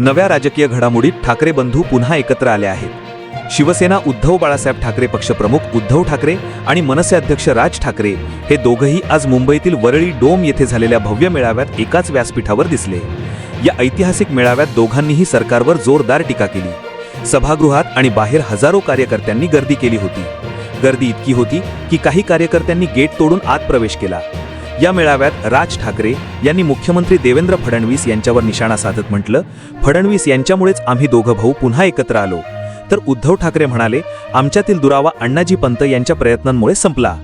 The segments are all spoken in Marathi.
नव्या राजकीय घडामोडीत ठाकरे बंधू पुन्हा एकत्र आले आहेत. शिवसेना उद्धव बाळासाहेब ठाकरे पक्षप्रमुख उद्धव ठाकरे आणि मनसे अध्यक्ष राज ठाकरे हे दोघंही आज मुंबईतील वरळी डोम येथे झालेल्या भव्य मेळाव्यात एकाच व्यासपीठावर दिसले. या ऐतिहासिक मेळाव्यात दोघांनीही सरकारवर जोरदार टीका केली. सभागृहात आणि बाहेर हजारो कार्यकर्त्यांनी गर्दी केली होती. गर्दी इतकी होती की काही कार्यकर्त्यांनी गेट तोडून आत प्रवेश केला. या मेळाव्यात राज ठाकरे यांनी मुख्यमंत्री देवेंद्र फडणवीस यांच्यावर निशाणा साधत म्हटलं फडणवीस यांच्यामुळेच आम्ही दोघं भाऊ पुन्हा एकत्र आलो तर उद्धव ठाकरे म्हणाले आमच्यातील दुरावा अण्णाजी पंत यांच्या प्रयत्नांमुळे संपला.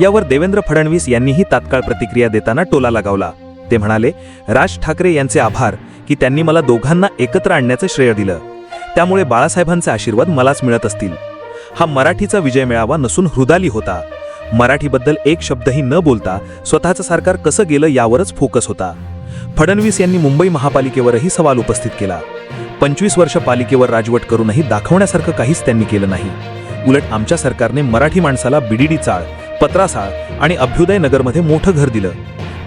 यावर देवेंद्र फडणवीस यांनीही तात्काळ प्रतिक्रिया देताना टोला लगावला. ते म्हणाले राज ठाकरे यांचे आभार की त्यांनी मला दोघांना एकत्र आणण्याचं श्रेय दिलं. त्यामुळे बाळासाहेबांचे आशीर्वाद मलाच मिळत असतील. हा मराठीचा विजय मिळावा नसून हृदाली होता. मराठीबद्दल एक शब्दही न बोलता स्वतःचं सरकार कसं गेलं यावरच फोकस होता. फडणवीस यांनी मुंबई महापालिकेवरही सवाल उपस्थित केला. पंचवीस वर्ष पालिकेवर राजवट करूनही दाखवण्यासारखं काहीच त्यांनी केलं नाही. उलट आमच्या सरकारने मराठी माणसाला बीडीडी चाळ पत्रासाळ आणि अभ्युदय नगरमध्ये मोठं घर दिलं.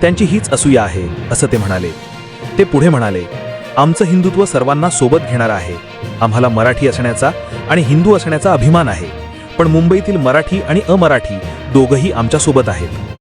त्यांची हीच असूया आहे असं ते म्हणाले. ते पुढे म्हणाले आमचं हिंदुत्व सर्वांना सोबत घेणार आहे. आम्हाला मराठी असण्याचा आणि हिंदू असण्याचा अभिमान आहे. पण मुंबईतील मराठी आणि अमराठी दोघंही आमच्यासोबत आहेत.